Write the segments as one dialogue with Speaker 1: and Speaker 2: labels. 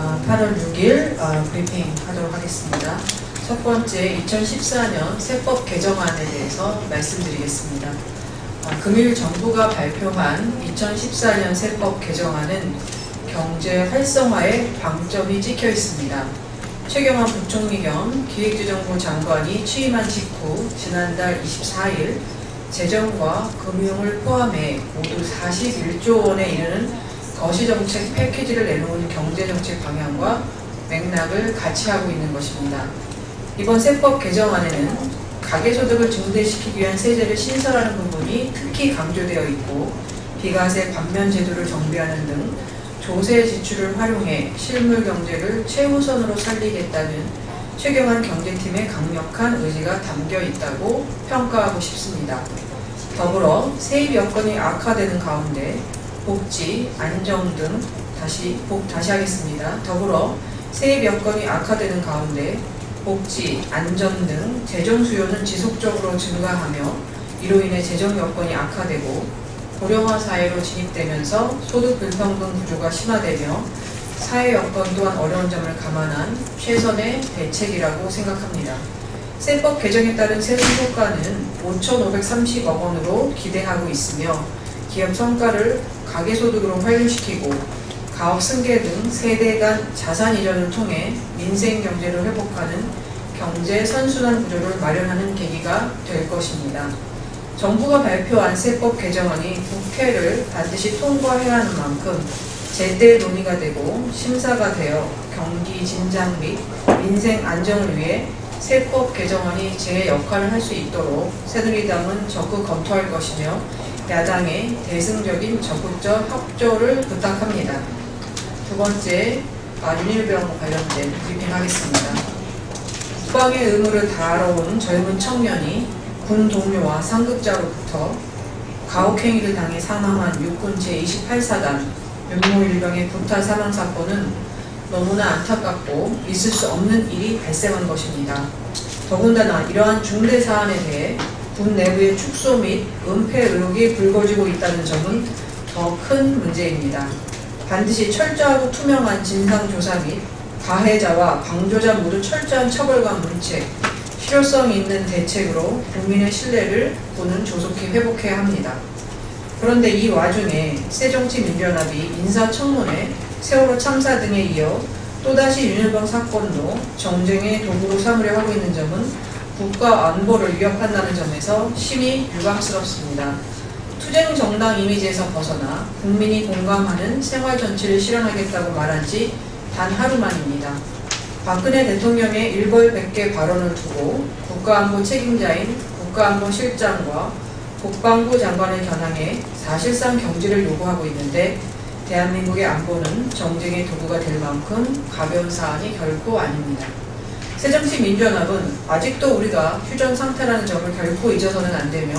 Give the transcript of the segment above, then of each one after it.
Speaker 1: 아, 8월 6일 아, 브리핑 하도록 하겠습니다. 첫 번째 2014년 세법 개정안에 대해서 말씀드리겠습니다. 아, 금일 정부가 발표한 2014년 세법 개정안은 경제 활성화에 방점이 찍혀 있습니다. 최경환 부총리 겸 기획재정부 장관이 취임한 직후 지난달 24일 재정과 금융을 포함해 모두 41조 원에 이르는 거시정책 패키지를 내놓은 경제정책 방향과 맥락을 같이 하고 있는 것입니다. 이번 세법 개정안에는 가계소득을 증대시키기 위한 세제를 신설하는 부분이 특히 강조되어 있고 비과세 반면 제도를 정비하는 등 조세 지출을 활용해 실물 경제를 최우선으로 살리겠다는 최경환 경제팀의 강력한 의지가 담겨 있다고 평가하고 싶습니다. 더불어 세입 여건이 악화되는 가운데 복지, 안정 등 다시 복 다시 하겠습니다. 더불어 세입 여건이 악화되는 가운데 복지, 안전 등 재정 수요는 지속적으로 증가하며 이로 인해 재정 여건이 악화되고 고령화 사회로 진입되면서 소득 불평등 구조가 심화되며 사회 여건 또한 어려운 점을 감안한 최선의 대책이라고 생각합니다. 세법 개정에 따른 세금 효과는 5,530억 원으로 기대하고 있으며 기업 성과를 가계소득으로 환류시키고 가업 승계 등 세대 간 자산 이전을 통해 민생 경제를 회복하는 경제 선순환 구조를 마련하는 계기가 될 것입니다. 정부가 발표한 세법 개정안이 국회를 반드시 통과해야 하는 만큼 제때 논의가 되고 심사가 되어 경기 진작 및 민생 안정을 위해 세법 개정안이 제 역할을 할 수 있도록 새누리당은 적극 검토할 것이며 야당의 대승적인 적극적 협조를 부탁합니다. 두 번째, 아, 윤일병 관련된 브리핑하겠습니다. 국방의 의무를 다뤄온 젊은 청년이 군 동료와 상급자로부터 가혹행위를 당해 사망한 육군 제28사단 윤모 일병의 구타 사망 사건은 너무나 안타깝고 있을 수 없는 일이 발생한 것입니다. 더군다나 이러한 중대 사안에 대해 군 내부의 축소 및 은폐 의혹이 불거지고 있다는 점은 더 큰 문제입니다. 반드시 철저하고 투명한 진상조사 및 가해자와 방조자 모두 철저한 처벌과 문책, 실효성 있는 대책으로 국민의 신뢰를 군은 조속히 회복해야 합니다. 그런데 이 와중에 새정치민주연합이 인사청문회, 세월호 참사 등에 이어 또다시 윤일병 사건도 정쟁의 도구로 삼으려 하고 있는 점은 국가 안보를 위협한다는 점에서 심히 유감스럽습니다. 투쟁 정당 이미지에서 벗어나 국민이 공감하는 생활 정치를 실현하겠다고 말한 지 단 하루만입니다. 박근혜 대통령의 일벌백계 발언을 두고 국가안보 책임자인 국가안보실장과 국방부 장관을 겨냥해 사실상 경질을 요구하고 있는데 대한민국의 안보는 정쟁의 도구가 될 만큼 가벼운 사안이 결코 아닙니다. 새정치 민주연합은 아직도 우리가 휴전 상태라는 점을 결코 잊어서는 안 되며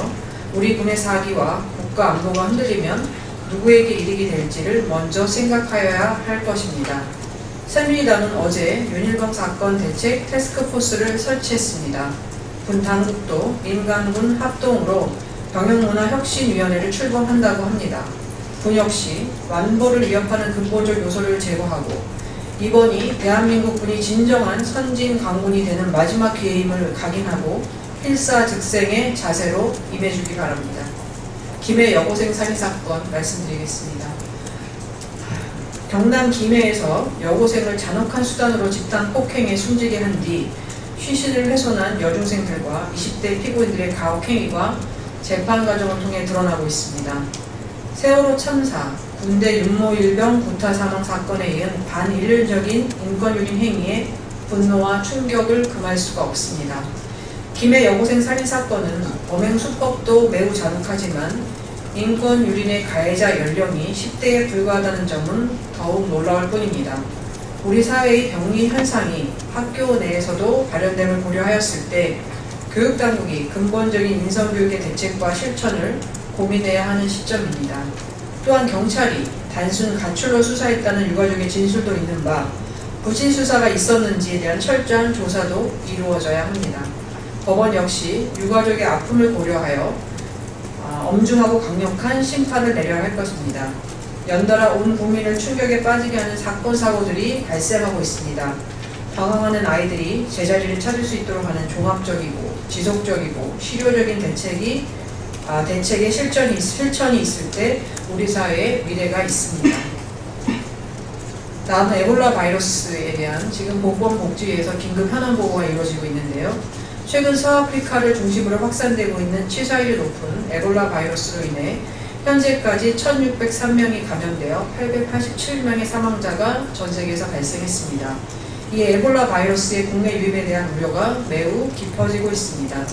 Speaker 1: 우리 군의 사기와 국가 안보가 흔들리면 누구에게 이득이 될지를 먼저 생각하여야 할 것입니다. 새누리당은 어제 윤일병 사건 대책 테스크포스를 설치했습니다. 군 당국도 민간군 합동으로 병역문화혁신위원회를 출범한다고 합니다. 군 역시 완보를 위협하는 근본적 요소를 제거하고 이번이 대한민국 군이 진정한 선진 강군이 되는 마지막 기회임을 각인하고 필사즉생의 자세로 임해주기 바랍니다. 김해 여고생 살인 사건 말씀드리겠습니다. 경남 김해에서 여고생을 잔혹한 수단으로 집단 폭행에 숨지게 한뒤 쉬신을 훼손한 여중생들과 20대 피고인들의 가혹행위가 재판 과정을 통해 드러나고 있습니다. 세월호 참사, 군대 윤모일병 구타 사망 사건에 이은 반인륜적인 인권유린 행위에 분노와 충격을 금할 수가 없습니다. 김해 여고생 살인 사건은 범행 수법도 매우 잔혹하지만 인권 유린의 가해자 연령이 10대에 불과하다는 점은 더욱 놀라울 뿐입니다. 우리 사회의 병리 현상이 학교 내에서도 발현됨을 고려하였을 때 교육당국이 근본적인 인성교육의 대책과 실천을 고민해야 하는 시점입니다. 또한 경찰이 단순 가출로 수사했다는 유가족의 진술도 있는 바 부실 수사가 있었는지에 대한 철저한 조사도 이루어져야 합니다. 법원 역시 유가족의 아픔을 고려하여 아, 엄중하고 강력한 심판을 내려야 할 것입니다. 연달아 온 국민을 충격에 빠지게 하는 사건 사고들이 발생하고 있습니다. 방황하는 아이들이 제자리를 찾을 수 있도록 하는 종합적이고 지속적이고 실효적인 대책이 아, 대책의 실전이, 실천이 있을 때 우리 사회에 미래가 있습니다. 다음은 에볼라 바이러스에 대한 지금 보건복지위에서 긴급 현안 보고가 이루어지고 있는데요. 최근 서아프리카를 중심으로 확산되고 있는 치사율이 높은 에볼라 바이러스로 인해 현재까지 1,603명이 감염되어 887명의 사망자가 전 세계에서 발생했습니다. 이 에볼라 바이러스의 국내 유입에 대한 우려가 매우 깊어지고 있습니다.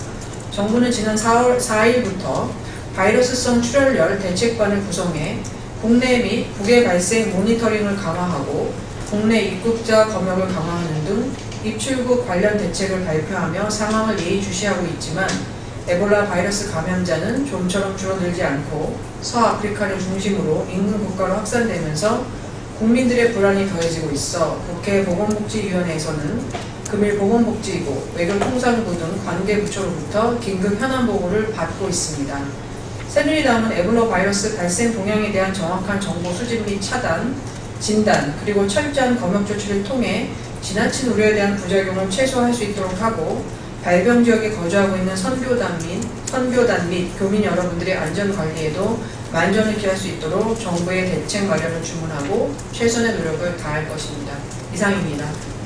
Speaker 1: 정부는 지난 4월 4일부터 바이러스성 출혈열 대책반을 구성해 국내 및 국외 발생 모니터링을 강화하고 국내 입국자 검역을 강화하는 등 입출국 관련 대책을 발표하며 상황을 예의주시하고 있지만 에볼라 바이러스 감염자는 좀처럼 줄어들지 않고 서아프리카를 중심으로 인근 국가로 확산되면서 국민들의 불안이 더해지고 있어 국회 보건복지위원회에서는 금일 보건복지부, 외교통상부 등 관계 부처로부터 긴급 현안 보고를 받고 있습니다. 새누리당은 에볼라 바이러스 발생 동향에 대한 정확한 정보 수집 및 차단, 진단, 그리고 철저한 검역 조치를 통해 지나친 우려에 대한 부작용을 최소화할 수 있도록 하고 발병 지역에 거주하고 있는 선교단 및 선교단 및 교민 여러분들의 안전 관리에도 만전을 기할 수 있도록 정부의 대책 마련을 주문하고 최선의 노력을 다할 것입니다. 이상입니다.